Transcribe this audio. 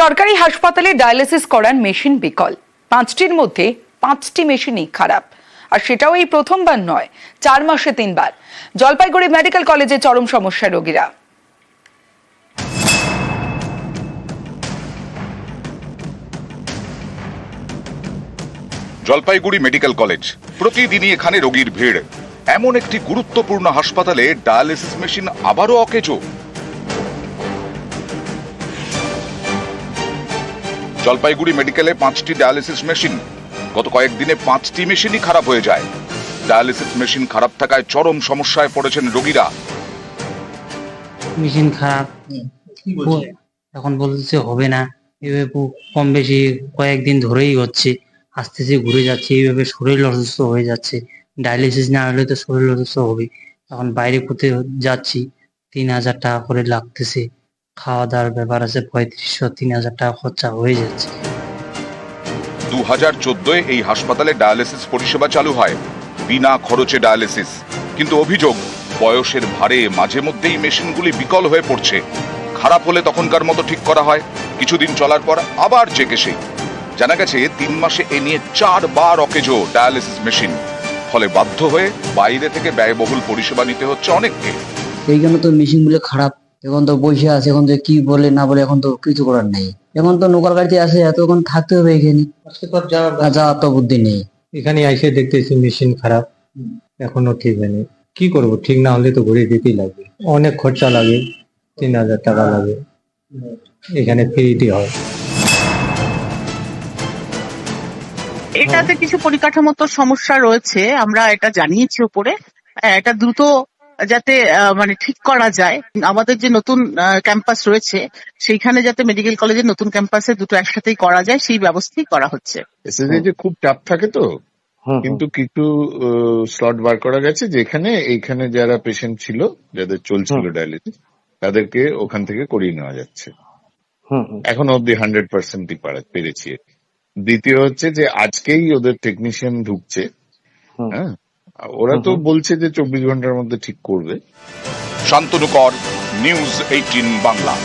সরকারি হাসপাতালে ডায়ালিসিস করার মেশিন বিকল। পাঁচটির মধ্যে পাঁচটি মেশিনই খারাপ। আর সেটাও এই প্রথমবার নয়, চার মাসে তিনবার। জলপাইগুড়ি মেডিকেল কলেজে চরম সমস্যা রোগীরা। জলপাইগুড়ি মেডিকেল কলেজ, প্রতিদিনই এখানে রোগীর ভিড়। এমন একটি গুরুত্বপূর্ণ হাসপাতালে ডায়ালিসিস মেশিন আবারও অকেজো। জলপাইগুড়ি মেডিকেলে পাঁচটি ডায়ালিসিস মেশিন। গত কয়েকদিনে পাঁচটি মেশিনই খারাপ হয়ে যায়। ডায়ালিসিস মেশিন খারাপ থাকায় চরম সমস্যায় পড়েছেন রোগীরা। মেশিন খারাপ। এখন বলতেছে হবে না। এভাবে কম বেশি কয়েকদিন ধরেই হচ্ছে। আসতেছে ঘুরে যাচ্ছে। এইভাবে শরীর অসুস্থ হয়ে যাচ্ছে। ডায়ালিসিস না হলে তো শরীর অসুস্থ হবে এখন বাইরে করতে যাচ্ছি? তিন হাজার টাকা করে লাগতেছে। খাওয়া দাওয়ার ব্যাপার আছে পঁয়ত্রিশশো তিন হাজার টাকা খরচা হয়ে যাচ্ছে। দু হাজার চোদ্দোয় এই হাসপাতালে ডায়ালিসিস পরিষেবা চালু হয় বিনা খরচে ডায়ালিসিস। কিন্তু অভিযোগ বয়সের ভারে মাঝে মধ্যেই মেশিনগুলি বিকল হয়ে পড়ছে। খারাপ হলে তখনকার মতো ঠিক করা হয় কিছুদিন চলার পর আবার চেকে সেই জানা গেছে তিন মাসে এ নিয়ে চারবার অকেজো ডায়ালিসিস মেশিন। ফলে বাধ্য হয়ে বাইরে থেকে ব্যয়বহুল পরিষেবা নিতে হচ্ছে অনেককে। এইখানে তো মেশিনগুলো খারাপ। এখন তো বসে আছে এখন তো কি বলে না বলে এখন তো কিছু করার নেই। এখন তো নোকাল গাড়িতে আছে এতক্ষণ থাকতে হবে এখানে। যাওয়ার তো বুদ্ধি নেই। এখানে এসে দেখতেছি মেশিন খারাপ। এখনও ঠিক হয়নি। কি করব? ঠিক না হলে তো ঘুরে দিতেই লাগবে। অনেক খরচা লাগে তিন হাজার টাকা লাগে। এখানে ফ্রিতে হয়। এটাতে কিছু পরিকাঠামোগত সমস্যা রয়েছে আমরা এটা জানিয়েছি উপরে। আহ, এটা দ্রুত যাতে আহ, মানে ঠিক করা যায়। আমাদের যে নতুন ক্যাম্পাস রয়েছে সেইখানে যাতে মেডিকেল কলেজের নতুন ক্যাম্পাসে দুটো একসাথেই করা যায় সেই ব্যবস্থাই করা হচ্ছে। যে খুব টাফ থাকে তো? কিন্তু কিছু স্লট বার করা গেছে যেখানে এইখানে যারা পেশেন্ট ছিল যাদের চলছিল ডায়ালিসিস তাদেরকে ওখান থেকে করিয়ে নেওয়া যাচ্ছে। এখন অব্দি হান্ড্রেড পার্সেন্টই পেরেছি। দ্বিতীয় হচ্ছে যে আজকেই ওদের টেকনিশিয়ান ঢুকছে। হ্যাঁ? ওরা তো বলছে যে চব্বিশ ঘণ্টার মধ্যে ঠিক করবে। Shantanu Kar news eighteen Bangla.